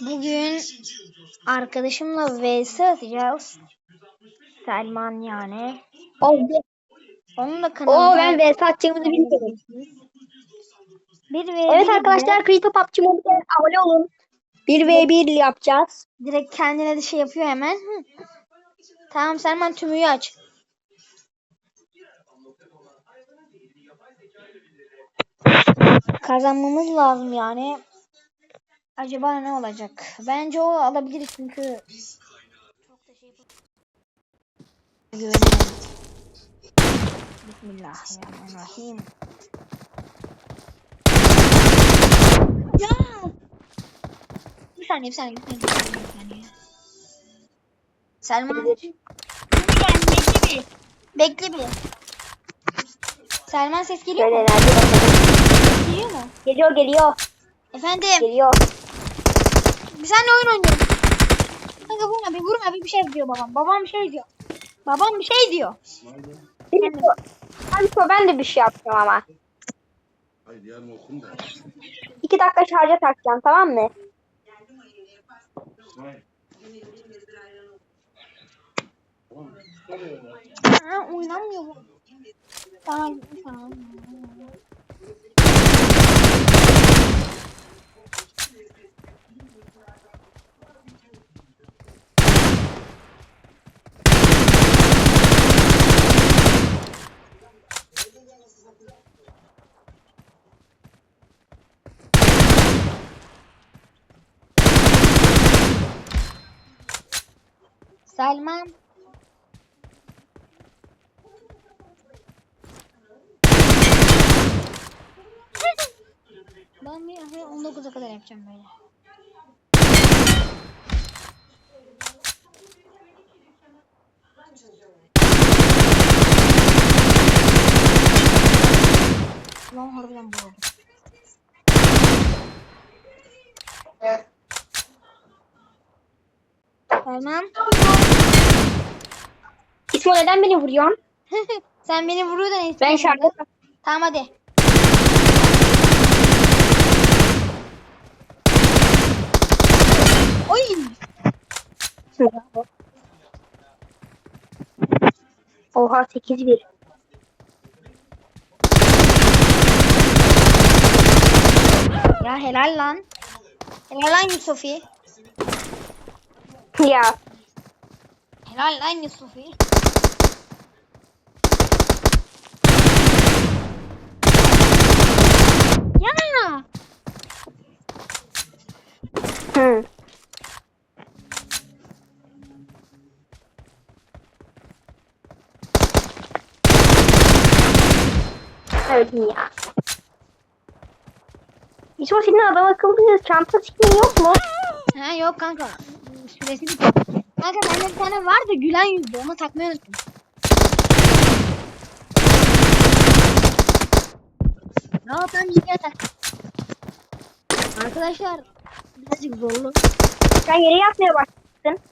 Bugün arkadaşımla vs atacağız. Selman yani. Oldu. Onun da Oo kanalında ben VS atacağımızı bilmiyorum. bir v Evet bir arkadaşlar Krito PUBG Mobile'e abone olun. 1v1 yapacağız. direkt kendine de şey yapıyor hemen. Hı. Tamam Selman tümüyü aç. Kazanmamız lazım yani. Acaba ne olacak? Bence o alabilir çünkü çok da şey. Bismillahirrahmanirrahim. Ya! Bir saniye, bir saniye, bir saniye, bir saniye. Bir saniye. Selman. Bekle bir. Bekle bir. Selman ses geliyor mu? bakalım. Geliyor mu? Geliyor geliyor. Efendim. Geliyor. Bir seninle oyun oynuyorum. Kanka vurma bir vurma bir bir şey diyor babam. Babam bir şey diyor. Babam bir şey diyor. Krito. Krito ben de bir şey yapacağım ama. Hayır yarın okun da. 2 dakika şarja takacağım tamam mı? Ha, oynanmıyor bu. Tamam tamam. Selman. Ben bir 19'a kadar yapacağım böyle. Lan harbiden bu oldu. Tamam. İsmo neden beni vuruyorsun? Sen beni vuruyordun en Ben tak. Tamam hadi. Oy. Oha 8-1. Ya helal lan. Helal lan Yusufi. Ya. Helal lan Yusufi. Ya. Hı. Öldüm ya. İsmo senin adam akıllı çanta skin yok mu? Ha yok kanka. Süresi bitti. Kanka bende bir tane var da gülen yüzlü. Onu takmayı unuttum. Ne yapayım yine tak. Arkadaşlar birazcık zorlu. Sen yere yatmaya başladın.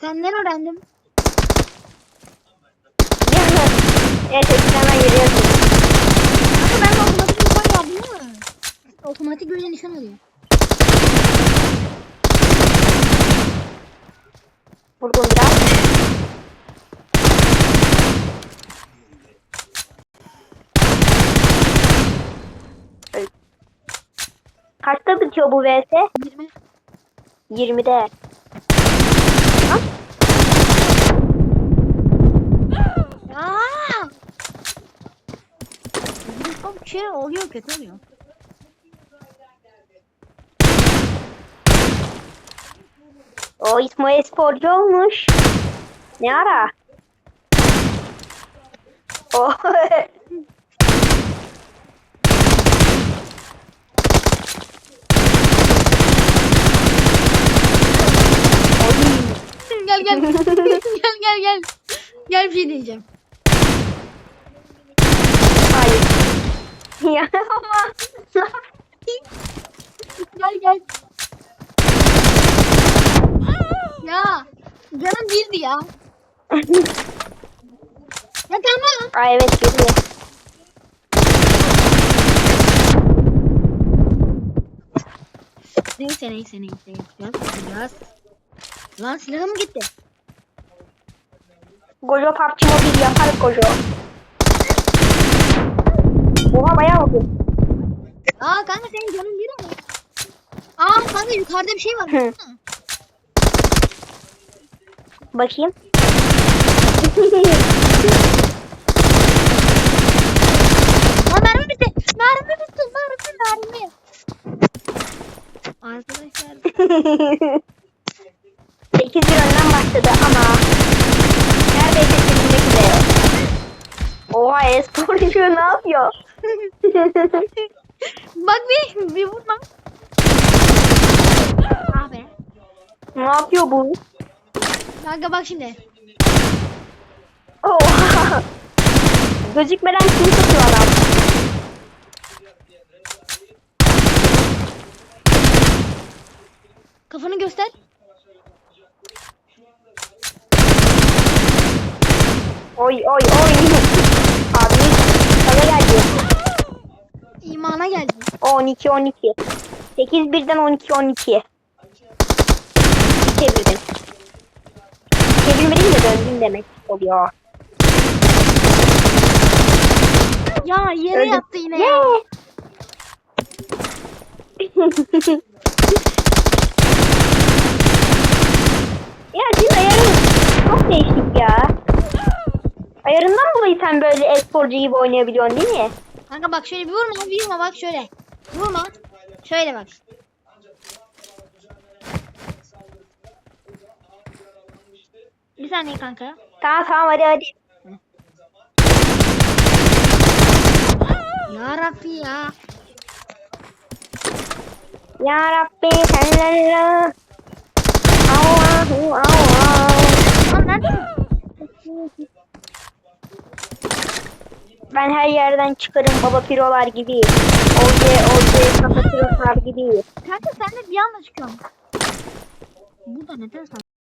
Senden öğrendim. evet eskiden ben yere yatıyorum. Kanka ben de otomatik nişan yaptım değil mi? Otomatik böyle nişan oluyor. Vurdum biraz. Kaçta bitiyor bu vs? 20. 20'de. Aa! Çok şey oluyor kötü oluyor. O İsmail sporcu olmuş. Ne ara? O. Gel gel. gel gel gel. Gel bir şey diyeceğim. Hayır. Ya ama. Gel gel. ya canım birdi ya. ya tamam. Ay evet geliyor. Neyse neyse neyse yapacağız. Lan silahım gitti. Gojo PUBG Mobile yaparız Gojo. Oha bayağı oldu. Aa kanka senin canın bir ama. Aa kanka yukarıda bir şey var. Bakayım. Aa mermi bitti. Mermi bitti. Mermi mermi. Arkadaşlar 8 bir önden başladı ama neredeyse silinmek üzere. Oha e-sporcu ne yapıyor? bak bir bir vurma. Abi. ne yapıyor bu? Kanka bak şimdi. Oha. Gözükmeden kim tutuyor adam? Kafanı göster. Oy oy oy. Abi sana geldi. İmana geldi. 12 12. 8 birden 12 12. Çevirdim. Çevirmedim de döndüm demek oluyor. Ya yere Öldüm. yattı yine ya. Yeah. ya senin ayarın çok değişik ya. Ayarından dolayı sen böyle e-sporcu gibi oynayabiliyorsun değil mi? Kanka bak şöyle bir vurma bir vurma bak şöyle. Vurma. Şöyle bak. Bir saniye kanka. Tamam tamam hadi hadi. Ya Rabbi ya. Ya Rabbi senlerle. Allahu Allah. Lan neredesin? Ben her yerden çıkarım baba pirolar gibi. Oje oje kafa pirolar gibi. Kanka sen de bir anda çıkıyorsun. Burada neden